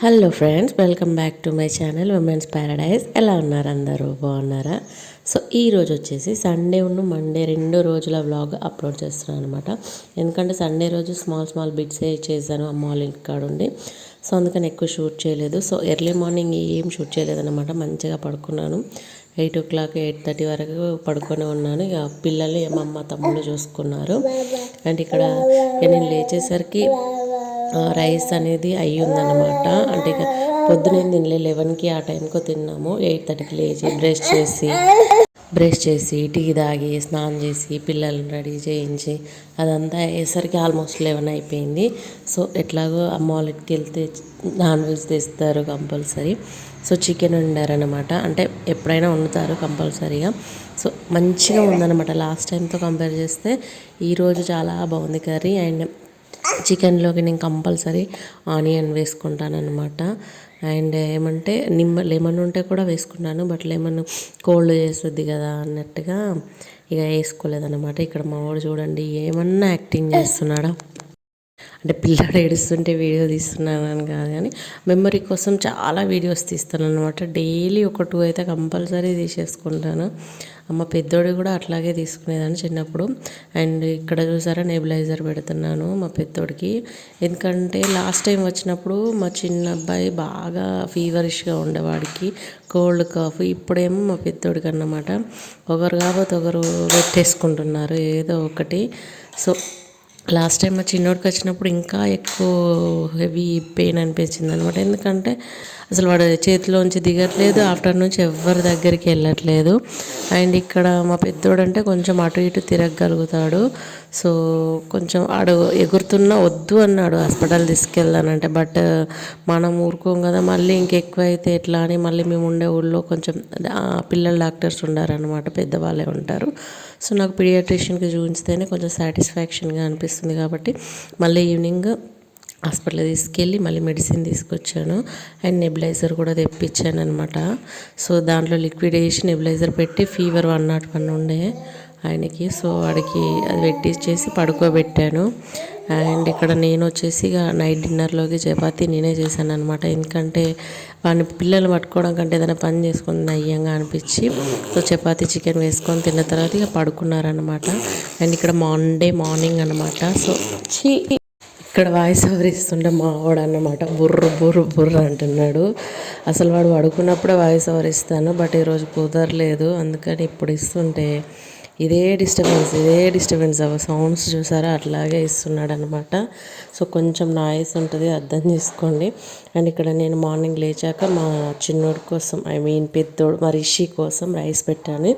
Hello friends welcome back to my channel women's paradise ఎలా ఉన్నారు అందరూ? బాగున్నారా? సో ఈ రోజు వచ్చేసి సండే ఉన్న మండే రెండు రోజుల వ్లాగ్ అప్లోడ్ చేస్తున్నాను అనమాట ఎందుకంటే సండే రోజు స్మాల్ స్మాల్ బిట్సే చేశాను అమ్మ వాళ్ళ ఇంటికాడ ఉండి. సో అందుకని ఎక్కువ షూట్ చేయలేదు. సో ఎర్లీ మార్నింగ్ ఏం షూట్ చేయలేదన్నమాట మంచిగా పడుకున్నాను. Eight o'clock eight thirty వరకు పడుకొని ఉన్నాను. ఇక పిల్లల్ని మా అమ్మ తమ్ముళ్ళు చూసుకున్నారు. అండ్ ఇక్కడ నేను లేచేసరికి రైస్ అనేది అయ్యిందనమాట అంటే ఇక పొద్దున తినలే లెవెన్కి ఆ టైంకి తిన్నాము. ఎయిట్ థర్టీకి లేచి బ్రష్ చేసి బ్రష్ చేసి టీ తాగి స్నానం చేసి పిల్లల్ని రెడీ చేయించి అదంతా అయ్యేసరికి ఆల్మోస్ట్ లెవెన్ అయిపోయింది. సో ఎట్లాగో అమ్మ వాళ్ళకి వెళ్తే నాన్ వెజ్ తెస్తారు కంపల్సరీ. సో చికెన్ వండారనమాట అంటే ఎప్పుడైనా వండుతారు కంపల్సరీగా. సో మంచిగా ఉందన్నమాట. లాస్ట్ టైంతో కంపేర్ చేస్తే ఈరోజు చాలా బాగుంది కర్రీ. అండ్ చికెన్లోకి నేను కంపల్సరీ ఆనియన్ వేసుకుంటాను అనమాట అండ్ ఏమంటే నిమ్మ లెమన్ ఉంటే కూడా వేసుకున్నాను బట్ లెమన్ కోల్డ్ చేస్తుంది కదా అన్నట్టుగా ఇక వేసుకోలేదన్నమాట. ఇక్కడ మా వాడు చూడండి ఏమన్నా యాక్టింగ్ చేస్తున్నాడా? అంటే పిల్లాడు ఏడుస్తుంటే వీడియో తీస్తున్నాను అని కాదు కానీ మెమరీ కోసం చాలా వీడియోస్ తీస్తాను అనమాట డైలీ ఒక టూ అయితే కంపల్సరీ తీసేసుకుంటాను. అమ్మ పెద్దోడు కూడా అట్లాగే తీసుకునేదాన్ని చిన్నప్పుడు. అండ్ ఇక్కడ చూసారా నెబిలైజర్ పెడుతున్నాను మా పెద్దోడికి. ఎందుకంటే లాస్ట్ టైం వచ్చినప్పుడు మా చిన్న అబ్బాయి బాగా ఫీవరిష్గా ఉండేవాడికి. కోల్డ్ కాఫ్ ఇప్పుడేమో మా పెద్దోడికి అన్నమాట. ఒకరు కాకపోతే ఒకరు పెట్టేసుకుంటున్నారు ఏదో ఒకటి. సో లాస్ట్ టైం మా చిన్నోడికి వచ్చినప్పుడు ఇంకా ఎక్కువ హెవీ పెయిన్ అనిపించింది అనమాట ఎందుకంటే అసలు వాడు చేతిలోంచి దిగట్లేదు ఆఫ్టర్ నుంచి ఎవరి దగ్గరికి వెళ్ళట్లేదు. అండ్ ఇక్కడ మా పెద్దోడంటే కొంచెం అటు ఇటు తిరగగలుగుతాడు. సో కొంచెం ఆడు ఎగురుతున్నా వద్దు అన్నాడు హాస్పిటల్ తీసుకెళ్ళానంటే. బట్ మనం ఊరుకోం కదా మళ్ళీ ఇంకెక్కువ అయితే ఎట్లా అని మళ్ళీ మేము ఉండే ఊళ్ళో కొంచెం పిల్లల డాక్టర్స్ ఉండారనమాట పెద్దవాళ్ళే ఉంటారు. సో నాకు పీడియాట్రిషియన్కి చూపించితేనే కొంచెం సాటిస్ఫాక్షన్గా అనిపిస్తుంది కాబట్టి మళ్ళీ ఈవినింగ్ హాస్పిటల్ తీసుకెళ్ళి మళ్ళీ మెడిసిన్ తీసుకొచ్చాను. అండ్ నెబిలైజర్ కూడా తెప్పించాను అనమాట సో దాంట్లో లిక్విడ్ వేసి నెబిలైజర్ పెట్టి ఫీవర్ వన్ నాట్ వన్ ఉండే. ఆయనకి. సో వాడికి అది పెట్టించేసి పడుకోబెట్టాను. అండ్ ఇక్కడ నేను వచ్చేసి ఇక నైట్ డిన్నర్లోకి చపాతి నేనే చేశాను అనమాట ఎందుకంటే వాడిని పిల్లలు పట్టుకోవడం కంటే ఏదైనా పని చేసుకుని నయ్యంగా అనిపించి సో చపాతి చికెన్ వేసుకొని తిన్న తర్వాత ఇక పడుకున్నారనమాట అండ్ ఇక్కడ మండే మార్నింగ్ అనమాట సో వచ్చి ఇక్కడ వాయిస్ ఓవర్ ఇస్తుంటే మావాడు అన్నమాట బుర్ర బుర్ర బుర్ర అంటున్నాడు. అసలు వాడు పడుకున్నప్పుడే వాయిస్ ఓవర్ ఇస్తాను బట్ ఈరోజు కుదరలేదు. అందుకని ఇప్పుడు ఇస్తుంటే ఇదే డిస్టర్బెన్స్ ఇదే డిస్టర్బెన్స్ అవ సౌండ్స్ చూసారా? అట్లాగే ఇస్తున్నాడు అనమాట సో కొంచెం నాయిస్ ఉంటుంది అర్థం చేసుకోండి. అండ్ ఇక్కడ నేను మార్నింగ్ లేచాక మా చిన్నోడి కోసం ఐ మీన్ పెద్దోడు మా రిషి కోసం రైస్ పెట్టాను.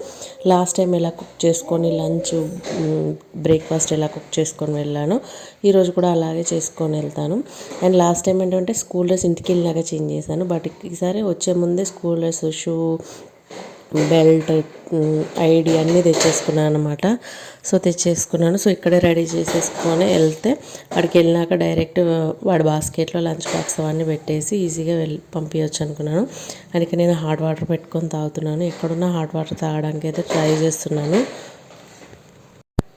లాస్ట్ టైం ఎలా కుక్ చేసుకొని లంచ్ బ్రేక్ఫాస్ట్ ఎలా కుక్ చేసుకొని వెళ్ళాను ఈరోజు కూడా అలాగే చేసుకొని వెళ్తాను. అండ్ లాస్ట్ టైం ఏంటంటే స్కూల్ డ్రెస్ ఇంటికి వెళ్ళినాక చేంజ్ చేశాను. బట్ ఈసారి వచ్చే ముందే school dress shoe belt ID అన్నీ తెచ్చేసుకున్నాను అనమాట సో తెచ్చేసుకున్నాను. సో ఇక్కడే రెడీ చేసేసుకొని వెళ్తే అక్కడికి వెళ్ళినాక డైరెక్ట్ వాడి బాస్కెట్లో లంచ్ బాక్స్ అవన్నీ పెట్టేసి ఈజీగా వెళ్ళి పంపించవచ్చు అనుకున్నాను. అందుకే నేను హాట్ వాటర్ పెట్టుకొని తాగుతున్నాను. ఎక్కడున్నా హాట్ వాటర్ తాగడానికి అయితే ట్రై చేస్తున్నాను.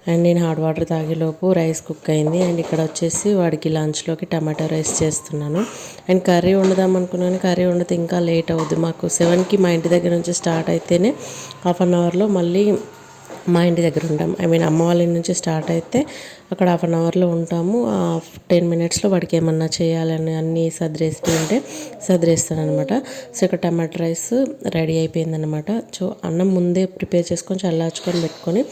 అండ్ నేను హాట్ వాటర్ తాగేలోపు రైస్ కుక్ అయింది. అండ్ ఇక్కడ వచ్చేసి వాడికి లంచ్లోకి టమాటో రైస్ చేస్తున్నాను. అండ్ కర్రీ వండుదాం అనుకున్నాను. కర్రీ వండితే ఇంకా లేట్ అవుద్ది. మాకు సెవెన్కి మా ఇంటి దగ్గర నుంచి స్టార్ట్ అయితేనే హాఫ్ అన్ అవర్లో మళ్ళీ మా ఇంటి దగ్గర ఉంటాం. ఐ మీన్ అమ్మ వాళ్ళ ఇంటి నుంచి స్టార్ట్ అయితే అక్కడ హాఫ్ అన్ అవర్లో ఉంటాము. టెన్ మినిట్స్లో వాడికి ఏమన్నా చేయాలని అన్నీ సదిరేస్తూ ఉంటే సర్దేస్తాను అనమాట సో ఇక్కడ టమాటో రైస్ రెడీ అయిపోయిందనమాట. సో అన్నం ముందే ప్రిపేర్ చేసుకొని చల్లార్చుకొని పెట్టుకొని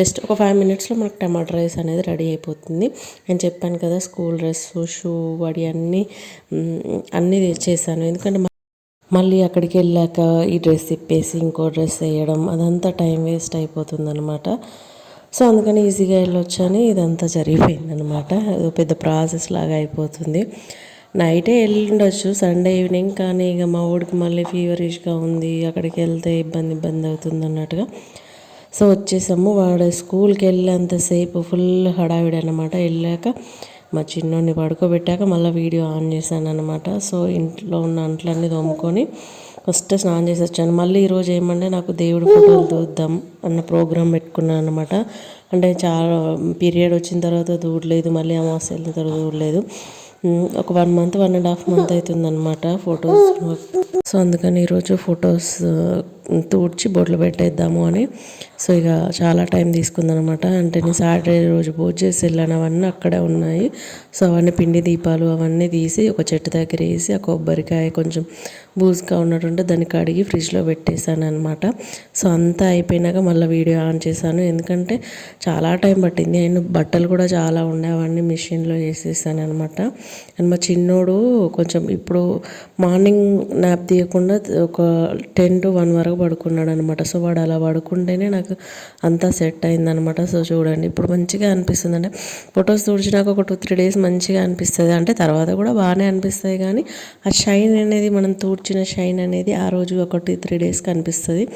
జస్ట్ ఒక ఫైవ్ మినిట్స్లో మనకు టమాటో రైస్ అనేది రెడీ అయిపోతుంది. నేను చెప్పాను కదా స్కూల్ డ్రెస్ షూ వాడి అన్నీ అన్నీ చేశాను. ఎందుకంటే మళ్ళీ అక్కడికి వెళ్ళాక ఈ డ్రెస్ తిప్పేసి ఇంకో డ్రెస్ వేయడం అదంతా టైం వేస్ట్ అయిపోతుంది అనమాట సో అందుకని ఈజీగా వెళ్ళొచ్చని ఇదంతా జరిగిపోయిందనమాట అది పెద్ద ప్రాసెస్ లాగా అయిపోతుంది. నైటే వెళ్ళుండొచ్చు సండే ఈవినింగ్ కానీ ఇక మా ఊడికి మళ్ళీ ఫీవరిష్గా ఉంది అక్కడికి వెళ్తే ఇబ్బంది ఇబ్బంది అవుతుంది అన్నట్టుగా సో వచ్చేసాము. వాడు స్కూల్కి వెళ్ళేంతసేపు ఫుల్ హడావిడి అనమాట వెళ్ళాక మా చిన్నోడిని పడుకోబెట్టాక మళ్ళీ వీడియో ఆన్ చేశాను అనమాట సో ఇంట్లో ఉన్న అంట్లన్నీ తోముకొని ఫస్ట్ స్నానం చేసి వచ్చాను. మళ్ళీ ఈరోజు ఏమంటే నాకు దేవుడి ఫోటోలు చూద్దాం అన్న ప్రోగ్రామ్ పెట్టుకున్నాను అనమాట అంటే చాలా పీరియడ్ వచ్చిన తర్వాత దూడలేదు మళ్ళీ అమావాస్య వెళ్ళిన తర్వాత దూడలేదు ఒక one month one and half month అవుతుందన్నమాట ఫొటోస్. సో అందుకని ఈరోజు ఫొటోస్ తూడ్చి బొట్లు పెట్టేద్దాము అని. సో ఇక చాలా టైం తీసుకుందనమాట. అంటే నేను సాటర్డే రోజు పూజ చేసి వెళ్ళాను. అవన్నీ అక్కడే ఉన్నాయి. సో అవన్నీ పిండి దీపాలు అవన్నీ తీసి ఒక చెట్టు దగ్గర వేసి ఆ కొబ్బరికాయ కొంచెం బూజుగా ఉన్నట్టుంటే దాన్ని కడిగి ఫ్రిడ్జ్లో పెట్టేశాను అనమాట. సో అంతా అయిపోయినాక మళ్ళీ వీడియో ఆన్ చేశాను. ఎందుకంటే చాలా టైం పట్టింది. అండ్ బట్టలు కూడా చాలా ఉండే అవన్నీ మిషన్లో వేసేసాను అనమాట. అండ్ మా చిన్నోడు కొంచెం ఇప్పుడు మార్నింగ్ నాప్ తీయకుండా ఒక టెన్ టు వన్ వరకు పడుకున్నాడు అనమాట సో వాడు అలా పడుకుంటేనే నాకు అంతా సెట్ అయిందనమాట. సో చూడండి ఇప్పుడు మంచిగా అనిపిస్తుంది అంటే ఫొటోస్ తుడిచినాక ఒక టూ త్రీ డేస్ మంచిగా అనిపిస్తుంది. అంటే తర్వాత కూడా బాగానే అనిపిస్తుంది కానీ ఆ షైన్ అనేది మనం తూడ్చిన షైన్ అనేది ఆ రోజు ఒక టూ త్రీ డేస్కి అనిపిస్తుంది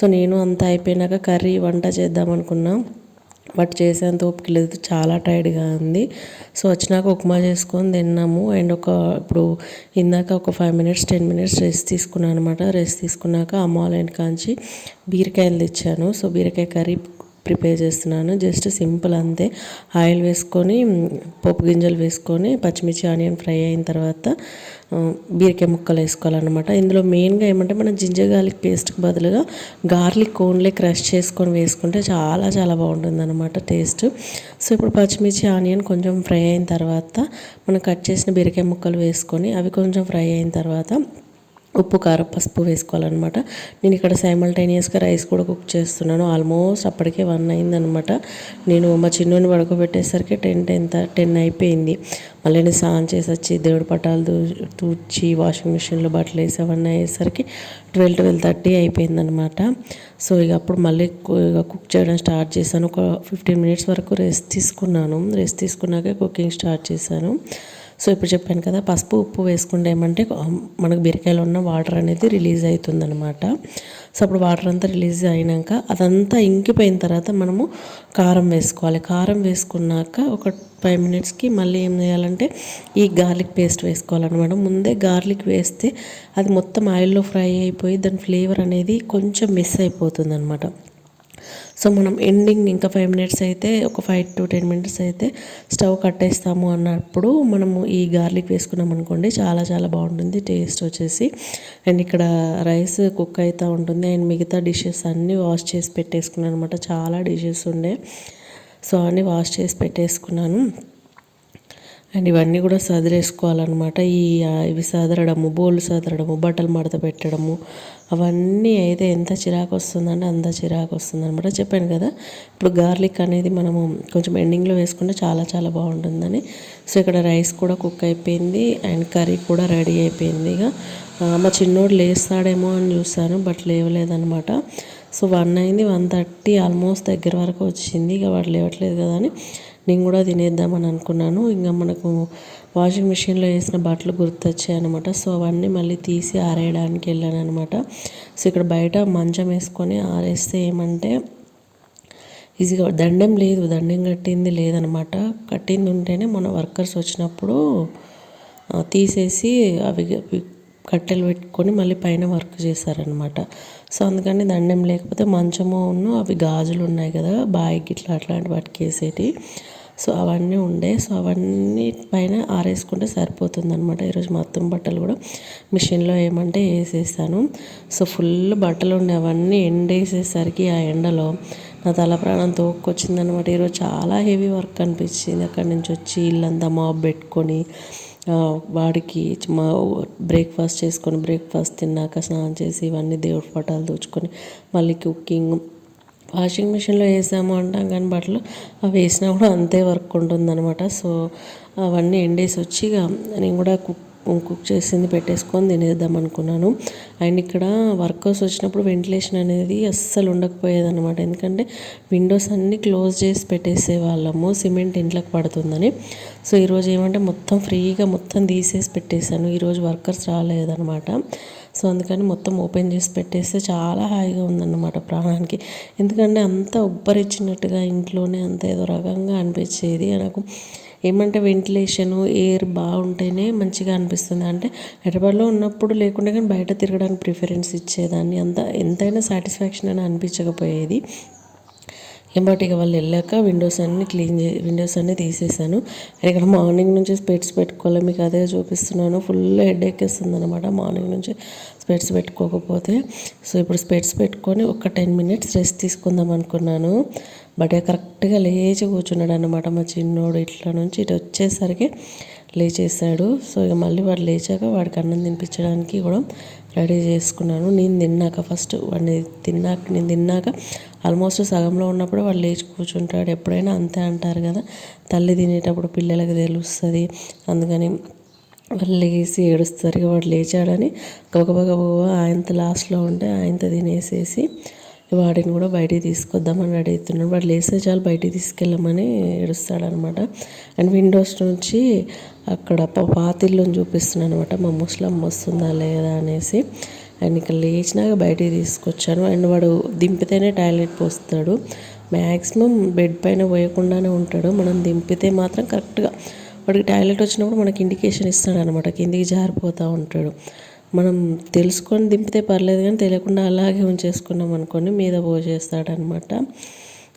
సో నేను అంతా అయిపోయినాక కర్రీ వంట చేద్దాం అనుకున్నాం బట్ చేసేంత ఓపిక లేదు. చాలా టైర్డ్గా ఉంది. సో వచ్చినాక ఉప్మా చేసుకొని తిన్నాము. అండ్ ఒక ఇప్పుడు ఇందాక ఒక five minutes ten minutes rest తీసుకున్నాను అనమాట రెస్ట్ తీసుకున్నాక అమ్మ వాళ్ళ ఇంటికాంచి బీరకాయలు తెచ్చాను. సో బీరకాయ కర్రీ ప్రిపేర్ చేస్తున్నాను. జస్ట్ సింపుల్ అంతే. ఆయిల్ వేసుకొని పోపు గింజలు వేసుకొని పచ్చిమిర్చి ఆనియన్ ఫ్రై అయిన తర్వాత బీరకాయ ముక్కలు వేసుకోవాలన్నమాట. ఇందులో మెయిన్గా ఏమంటే మనం జింజర్ గార్లిక్ పేస్ట్కి బదులుగా గార్లిక్ ఓన్లీ క్రష్ చేసుకొని వేసుకుంటే చాలా చాలా బాగుంటుంది అనమాట టేస్ట్. సో ఇప్పుడు పచ్చిమిర్చి ఆనియన్ కొంచెం ఫ్రై అయిన తర్వాత మనం కట్ చేసిన బీరకాయ ముక్కలు వేసుకొని అవి కొంచెం ఫ్రై అయిన తర్వాత ఉప్పు కారం పసుపు వేసుకోవాలన్నమాట. నేను ఇక్కడ సైమల్టేనియస్గా రైస్ కూడా కుక్ చేస్తున్నాను. ఆల్మోస్ట్ అప్పటికే వన్ అయిందనమాట నేను మా చిన్నోని పడుకోబెట్టేసరికి టెన్ టెన్ టెన్ అయిపోయింది. మళ్ళీ నేను స్నానం చేసి వచ్చి దేవుడి పటాలు తూ- తూడ్చి వాషింగ్ మిషన్లో బట్టలు వేసి అవన్నీ అయ్యేసరికి ట్వెల్వ్ ట్వెల్వ్ థర్టీ అయిపోయిందనమాట సో ఇక అప్పుడు మళ్ళీ ఇక కుక్ చేయడం స్టార్ట్ చేశాను. ఒక ఫిఫ్టీన్ మినిట్స్ వరకు రెస్ట్ తీసుకున్నాను. రెస్ట్ తీసుకున్నాక కుకింగ్ స్టార్ట్ చేశాను. సో ఇప్పుడు చెప్పాను కదా పసుపు ఉప్పు వేసుకుంటే ఏమంటే మనకు బీరకాయలో ఉన్న వాటర్ అనేది రిలీజ్ అవుతుందన్నమాట. సో అప్పుడు వాటర్ అంతా రిలీజ్ అయినాక అదంతా ఇంకిపోయిన తర్వాత మనము కారం వేసుకోవాలి. కారం వేసుకున్నాక ఒక ఫైవ్ మినిట్స్కి మళ్ళీ ఏం చేయాలంటే ఈ గార్లిక్ పేస్ట్ వేసుకోవాలన్నమాట. ముందే గార్లిక్ వేస్తే అది మొత్తం ఆయిల్లో ఫ్రై అయిపోయి దాని ఫ్లేవర్ అనేది కొంచెం మిస్ అయిపోతుంది అనమాట సో మనం ఎండింగ్ ఇంకా ఫైవ్ మినిట్స్ అయితే ఒక ఫైవ్ టు టెన్ మినిట్స్ అయితే స్టవ్ కట్టేస్తాము అన్నప్పుడు మనము ఈ గార్లిక్ వేసుకున్నాం అనుకోండి చాలా చాలా బాగుంటుంది టేస్ట్ వచ్చేసి. అండ్ ఇక్కడ రైస్ కుక్ అవుతూ ఉంటుంది. అండ్ మిగతా డిషెస్ అన్నీ వాష్ చేసి పెట్టేసుకున్నాను అనమాట చాలా డిషెస్ ఉండే. సో అన్నీ వాష్ చేసి పెట్టేసుకున్నాను. అండ్ ఇవన్నీ కూడా సదిరేసుకోవాలన్నమాట. ఈ ఇవి సదరడము బోళ్ళు సదరడము బట్టలు మడత పెట్టడము అవన్నీ అయితే ఎంత చిరాకు వస్తుందంటే అంత చిరాకు వస్తుంది అనమాట చెప్పాను కదా ఇప్పుడు గార్లిక్ అనేది మనము కొంచెం ఎండింగ్లో వేసుకుంటే చాలా చాలా బాగుంటుందని. సో ఇక్కడ రైస్ కూడా కుక్ అయిపోయింది అండ్ కర్రీ కూడా రెడీ అయిపోయింది ఇక. మా చిన్నోడు లేస్తాడేమో అని చూశాను బట్ లేవలేదనమాట సో వన్ అయింది వన్ థర్టీ ఆల్మోస్ట్ దగ్గర వరకు వచ్చింది ఇక వాడు లేవట్లేదు కదా అని నేను కూడా తినేద్దామని అనుకున్నాను. ఇంకా మనకు వాషింగ్ మిషన్లో వేసిన బట్టలు గుర్తొచ్చాయి అనమాట సో అవన్నీ మళ్ళీ తీసి ఆరేయడానికి వెళ్ళాను అనమాట సో ఇక్కడ బయట మంచం వేసుకొని ఆరేస్తే ఏమంటే ఈజీగా దండం లేదు దండం కట్టింది లేదనమాట కట్టింది ఉంటేనే మన వర్కర్స్ వచ్చినప్పుడు తీసేసి అవి కట్టెలు పెట్టుకొని మళ్ళీ పైన వర్క్ చేశారనమాట సో అందుకని దండం లేకపోతే మంచము అవి గాజులు ఉన్నాయి కదా బాయికి ఇట్లా అట్లాంటి వాటికి వేసేటి. సో అవన్నీ ఉండే. సో అవన్నీ పైన ఆరేసుకుంటే సరిపోతుంది అనమాట ఈరోజు మొత్తం బట్టలు కూడా మిషన్లో ఏమంటే వేసేసాను సో ఫుల్ బట్టలు ఉండే అవన్నీ ఎండేసేసరికి ఆ ఎండలో నా తల ప్రాణం తోక్కొచ్చిందనమాట ఈరోజు చాలా హెవీ వర్క్ అనిపించింది. అక్కడి నుంచి వచ్చి ఇల్లంతా మాప్ పెట్టుకొని వాడికి మా బ్రేక్ఫాస్ట్ చేసుకొని బ్రేక్ఫాస్ట్ తిన్నాక స్నానం చేసి ఇవన్నీ దేవుడి ఫోటోలు దూచుకొని మళ్ళీ కుకింగ్ వాషింగ్ మిషన్లో వేసాము అంటాం కానీ బట్టలు అవి వేసినా కూడా అంతే వర్క్ ఉంటుందన్నమాట. సో అవన్నీ ఎండేసి వచ్చి ఇక నేను కూడా కుక్ కుక్ చేసింది పెట్టేసుకొని తినేద్దాం అనుకున్నాను. అండ్ ఇక్కడ వర్కర్స్ వచ్చినప్పుడు వెంటిలేషన్ అనేది అస్సలు ఉండకపోయేదన్నమాట. ఎందుకంటే విండోస్ అన్నీ క్లోజ్ చేసి పెట్టేసే వాళ్ళము సిమెంట్ ఇంట్లోకి పడుతుందని. సో ఈరోజు ఏమంటే మొత్తం ఫ్రీగా మొత్తం తీసేసి పెట్టేశాను. ఈరోజు వర్కర్స్ రాలేదన్నమాట. సో అందుకని మొత్తం ఓపెన్ చేసి పెట్టేస్తే చాలా హాయిగా ఉందన్నమాట ప్రాణానికి. ఎందుకంటే అంత ఉబ్బరిచ్చినట్టుగా ఇంట్లోనే అంత ఏదో రకంగా అనిపించేది. నాకు ఏమంటే వెంటిలేషను ఎయిర్ బాగుంటేనే మంచిగా అనిపిస్తుంది. అంటే హైదరాబాద్లో ఉన్నప్పుడు లేకుండా కానీ బయట తిరగడానికి ప్రిఫరెన్స్ ఇచ్చేదాన్ని. అంత ఎంతైనా సాటిస్ఫాక్షన్ అని అనిపించకపోయేది. ఎంబటి వాళ్ళు వెళ్ళాక విండోస్ అన్ని క్లీన్ చే విండోస్ అన్ని తీసేసాను. ఇక్కడ మార్నింగ్ నుంచి స్పెట్స్ పెట్టుకోవాలి మీకు అదే చూపిస్తున్నాను. ఫుల్ హెడ్ ఎక్కేస్తుంది అనమాట మార్నింగ్ నుంచి స్పెట్స్ పెట్టుకోకపోతే. సో ఇప్పుడు స్పెట్స్ పెట్టుకొని ఒక టెన్ మినిట్స్ రెస్ట్ తీసుకుందాం అనుకున్నాను. బట్ కరెక్ట్గా లేచి కూర్చున్నాడు అనమాట మా చిన్నోడు ఇట్లా నుంచి. ఇటు వచ్చేసరికి లేచేసాడు సో ఇక మళ్ళీ వాడు లేచాక వాడికి అన్నం తినిపించడానికి కూడా రెడీ చేసుకున్నాను. నేను తిన్నాక ఫస్ట్ వాడిని తిన్నాక నేను తిన్నాక ఆల్మోస్ట్ సగంలో ఉన్నప్పుడు వాడు లేచి కూర్చుంటాడు. ఎప్పుడైనా అంతే అంటారు కదా. తల్లి తినేటప్పుడు పిల్లలకు తెలుస్తుంది. అందుకని వాళ్ళు లేచి ఏడుస్తారు ఇక వాడు లేచాడని గబగబగబ ఆయంత లాస్ట్లో ఉంటే ఆయనతో తినేసేసి వాడిని కూడా బయటికి తీసుకొద్దామని రెడీ అవుతున్నాడు. వాడు లేసే చాలు బయటికి తీసుకెళ్ళమని ఏడుస్తాడనమాట. అండ్ విండోస్ నుంచి అక్కడ పాతిల్లుని చూపిస్తున్నాను అనమాట మా ముస్లిం వస్తుందా లేదా అనేసి. అండ్ ఇక్కడ లేచినాక బయటికి తీసుకొచ్చాను. అండ్ వాడు దింపితేనే టాయిలెట్ పోస్తాడు మ్యాక్సిమం బెడ్ పైన పోయకుండానే ఉంటాడు. మనం దింపితే మాత్రం కరెక్ట్గా వాడికి టాయిలెట్ వచ్చినప్పుడు మనకి ఇండికేషన్ ఇస్తాడు అనమాట కిందికి జారిపోతూ ఉంటాడు. మనం తెలుసుకొని దింపితే పర్లేదు కానీ తెలియకుండా అలాగే ఉంచేసుకున్నాం అనుకోండి మీద పోసేస్తాడనమాట.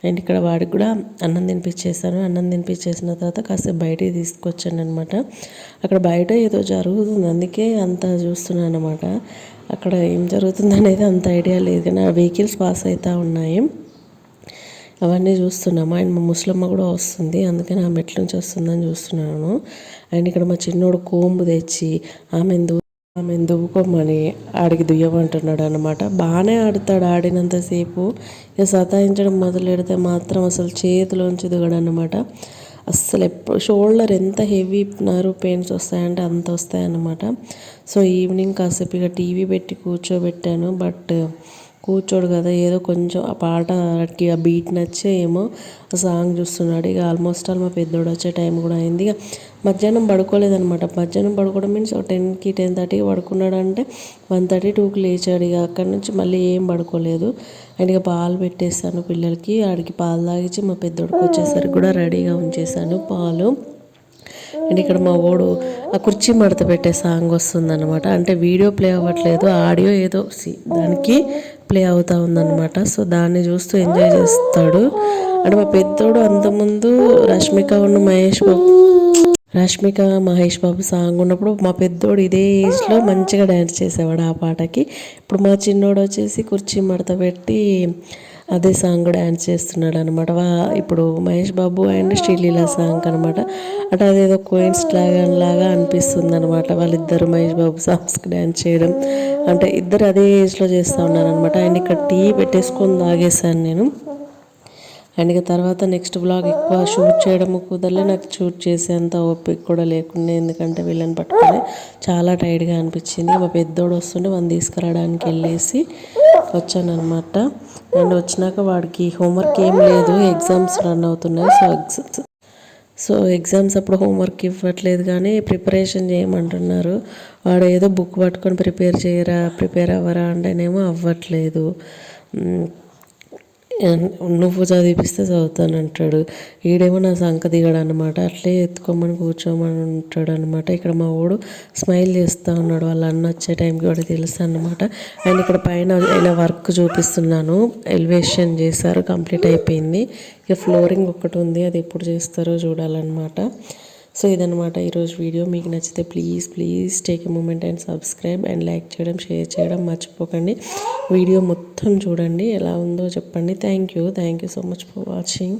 అండ్ ఇక్కడ వాడికి కూడా అన్నం తినిపించేసాను అన్నం తినిపించేసిన తర్వాత కాసేపు బయటికి తీసుకొచ్చాను అనమాట అక్కడ బయట ఏదో జరుగుతుంది. అందుకే అంత చూస్తున్నాను అనమాట అక్కడ ఏం జరుగుతుంది అనేది అంత ఐడియా లేదు. కానీ ఆ వెహికల్స్ పాస్ అవుతూ ఉన్నాయి. అవన్నీ చూస్తున్నాము. అండ్ మా ముసలమ్మ కూడా వస్తుంది. అందుకని ఆమె ఎట్ల నుంచి వస్తుందని చూస్తున్నాను. అండ్ ఇక్కడ మా చిన్నోడు కోంబు తెచ్చి ఆమె ఆమె దువ్వుకోమని ఆడికి దుయ్యమంటున్నాడు అనమాట బాగానే ఆడుతాడు ఆడినంతసేపు. ఇక సతాయించడం మొదలు పెడితే మాత్రం అసలు చేతిలోంచి దిగడు అనమాట అస్సలు ఎప్పుడు షోల్డర్ ఎంత హెవీ నర్వ్ పెయిన్స్ వస్తాయంటే అంత వస్తాయన్నమాట. సో ఈవినింగ్ కాసేపు ఇక టీవీ పెట్టి కూర్చోబెట్టాను. బట్ కూర్చోడు కదా ఏదో కొంచెం ఆ పాటకి ఆ బీట్ నచ్చే ఏమో ఆ సాంగ్ చూస్తున్నాడు. ఇక ఆల్మోస్ట్ ఆల్ మా పెద్దోడు వచ్చే టైం కూడా అయింది. ఇక మధ్యాహ్నం పడుకోలేదనమాట మధ్యాహ్నం పడుకోవడం మీన్స్ టెన్కి టెన్ థర్టీకి పడుకున్నాడు అంటే వన్ థర్టీ టూకి లేచాడు. ఇక అక్కడి నుంచి మళ్ళీ ఏం పడుకోలేదు. అండ్ ఇక పాలు పెట్టేస్తాను పిల్లలకి. ఆడికి పాలు తాగించి మా పెద్దోడికి వచ్చేసరికి కూడా రెడీగా ఉంచేసాను పాలు. అండ్ ఇక్కడ మా ఓడు ఆ కుర్చీ మడత పెట్టే సాంగ్ వస్తుందన్నమాట. అంటే వీడియో ప్లే అవ్వట్లేదు ఆడియో ఏదో దానికి ప్లే అవుతూ ఉందన్నమాట. సో దాన్ని చూస్తూ ఎంజాయ్ చేస్తాడు. అంటే మా పెద్దోడు అంతకుముందు రష్మిక ఉన్న మహేష్ బాబు రష్మిక మహేష్ బాబు సాంగ్ ఉన్నప్పుడు మా పెద్దోడు ఇదే ఏజ్లో మంచిగా డ్యాన్స్ చేసేవాడు ఆ పాటకి. ఇప్పుడు మా చిన్నోడు వచ్చేసి కుర్చీ మడత పెట్టి అదే సాంగ్ డ్యాన్స్ చేస్తున్నాడు అనమాట వా ఇప్పుడు మహేష్ బాబు అండ్ శ్రీలీల సాంగ్ అనమాట. అంటే అదేదో కోయిన్స్ లాగా లాగా అనిపిస్తుంది అనమాట వాళ్ళిద్దరు మహేష్ బాబు సాంగ్స్కి డ్యాన్స్ చేయడం. అంటే ఇద్దరు అదే ఏజ్లో చేస్తూ ఉన్నారనమాట. అండ్ ఇక్కడ టీ పెట్టేసుకొని తాగేసాను నేను. అండ్ ఇక తర్వాత నెక్స్ట్ బ్లాగ్ ఎక్కువ షూట్ చేయడం కుదరలే. నాకు షూట్ చేసేంత ఓపిక కూడా లేకుండా. ఎందుకంటే వీళ్ళని పట్టుకొని చాలా టైర్డ్గా అనిపించింది. మా పెద్దోడు వస్తుంటే మనం తీసుకురావడానికి వెళ్ళేసి వచ్చాను అండ్ వచ్చినాక వాడికి హోంవర్క్ ఏం లేదు. ఎగ్జామ్స్ రన్ అవుతున్నాయి. సో ఎగ్జామ్స్ సో ఎగ్జామ్స్ అప్పుడు హోంవర్క్ ఇవ్వట్లేదు కానీ ప్రిపరేషన్ చేయమంటున్నారు. వాడు ఏదో బుక్ పట్టుకొని ప్రిపేర్ చేయరా ప్రిపేర్ అవ్వరా అంటేనేమో అవ్వట్లేదు. నువ్వు చదివిపిస్తే చదువుతాను అంటాడు ఈడేమో నా సంక దిగడు అనమాట అట్లే ఎత్తుకోమని కూర్చోమని ఉంటాడు అనమాట ఇక్కడ మా వాడు స్మైల్ చేస్తూ ఉన్నాడు. వాళ్ళ అన్న వచ్చే టైంకి కూడా తెలుసు అనమాట అండ్ ఇక్కడ పైన ఇలా వర్క్ చూపిస్తున్నాను. ఎలివేషన్ చేశారు. కంప్లీట్ అయిపోయింది. ఇక ఫ్లోరింగ్ ఒకటి ఉంది. అది ఎప్పుడు చేస్తారో చూడాలన్నమాట. సో ఇదనమాట ఈరోజు వీడియో. మీకు నచ్చితే please please take a moment and subscribe and like చేయడం షేర్ చేయడం మర్చిపోకండి. వీడియో మొత్తం చూడండి. ఎలా ఉందో చెప్పండి. Thank you. Thank you so much for watching.